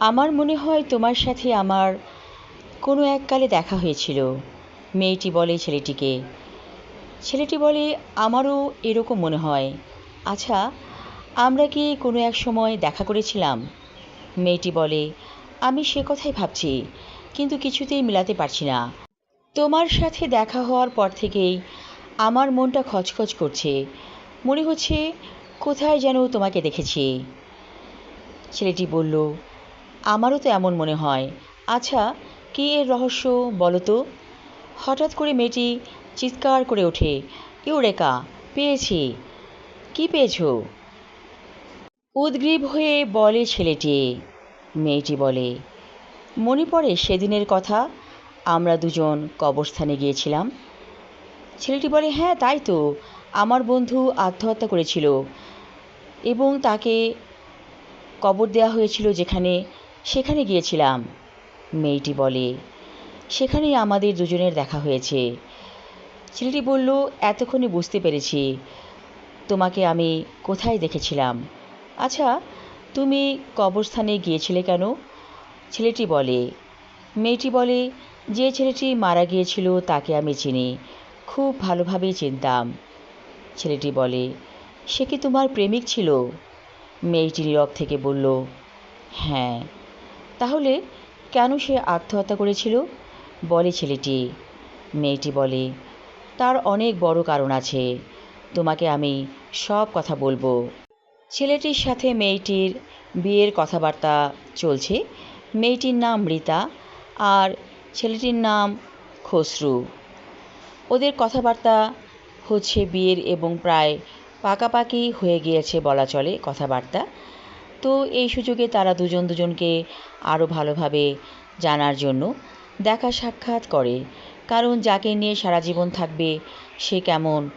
আমার মনে হয় তোমার সাথে আমার কোনো এককালে দেখা হয়েছিল। মেয়েটি বলে ছেলেটিকে। ছেলেটি বলে, আমারও এরকম মনে হয়। আচ্ছা আমরা কি কোনো এক সময় দেখা করেছিলাম? মেয়েটি বলে, আমি সে কথাই ভাবছি, কিন্তু কিছুতেই মেলাতে পারছি না। তোমার সাথে দেখা হওয়ার পর থেকেই আমার মনটা খচখচ করছে। মনে হচ্ছে, কোথায় যেন তোমাকে দেখেছি। ছেলেটি বলল আমারও তো এমন মনে হয়। আচ্ছা কী এর রহস্য বলো তো? হঠাৎ করে মেয়েটি চিৎকার করে ওঠে, ইউরেকা, পেয়েছি। কি পেয়েছ? উদ্গ্রীব হয়ে বলে ছেলেটি, মেয়েটি বলে, মনে পড়ে সেদিনের কথা, আমরা দুজন কবরস্থানে গিয়েছিলাম। ছেলেটি বলে হ্যাঁ তাই তো, আমার বন্ধু আত্মহত্যা করেছিল এবং তাকে কবর দেওয়া হয়েছিল যেখানে সেখানে গিয়েছিলাম। মেয়েটি বলে, সেখানেই আমাদের দুজনের দেখা হয়েছে। ছেলেটি বলল, এতক্ষণে বুঝতে পেরেছি। তোমাকে আমি কোথায় দেখেছিলাম? আচ্ছা তুমি কবরস্থানে গিয়েছিলে কেন? ছেলেটি বলে, মেয়েটি বলে, যে ছেলেটি মারা গিয়েছিল তাকে আমি চিনি, খুব ভালোভাবেই চিনতাম। ছেলেটি বলে, সে কি তোমার প্রেমিক ছিল? মেয়েটি নীরব থেকে বলল হ্যাঁ। তাহলে কেন সে আত্মহত্যা করেছিল? বলে ছেলেটি। মেয়েটি বলে, তার অনেক বড় কারণ আছে। তোমাকে আমি সব কথা বলব। ছেলেটির সাথে মেয়েটির বিয়ের কথাবার্তা চলছে। মেয়েটির নাম রীতা আর ছেলেটির নাম খসরু। ওদের কথাবার্তা হচ্ছে বিয়ের এবং প্রায় পাকাপাকি হয়ে গিয়েছে বলা চলে কথাবার্তা। তো এই সুযোগে তারা দুজন দুজনকে আরও ভালোভাবে জানার জন্য দেখা সাক্ষাৎ করে। কারণ যাকে নিয়ে সারা জীবন থাকবে সে কেমন,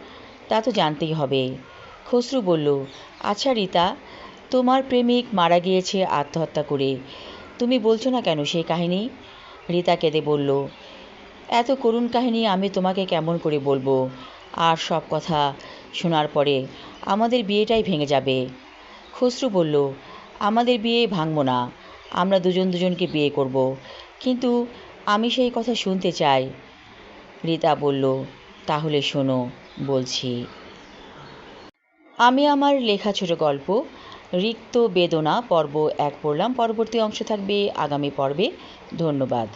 তা তো জানতেই হবে। খসরু বলল আচ্ছা রীতা, তোমার প্রেমিক মারা গিয়েছে আত্মহত্যা করে। তুমি বলছো না কেন সেই কাহিনী? রীতা কেঁদে বলল, এত করুণ কাহিনী আমি তোমাকে কেমন করে বলব? আর সব কথা শোনার পরে আমাদের বিয়েটাই ভেঙে যাবে। খসরু বলল আমাদের বিয়ে ভাঙব না। আমরা দুজন দুজনকে বিয়ে করব। কিন্তু আমি সেই কথা শুনতে চাই। রীতা বলল, তাহলে শোনো, বলছি। আমি আমার লেখা ছোট গল্প, রিক্ত বেদনা পর্ব এক পড়লাম। পরবর্তী অংশ থাকবে আগামী পর্বে। ধন্যবাদ।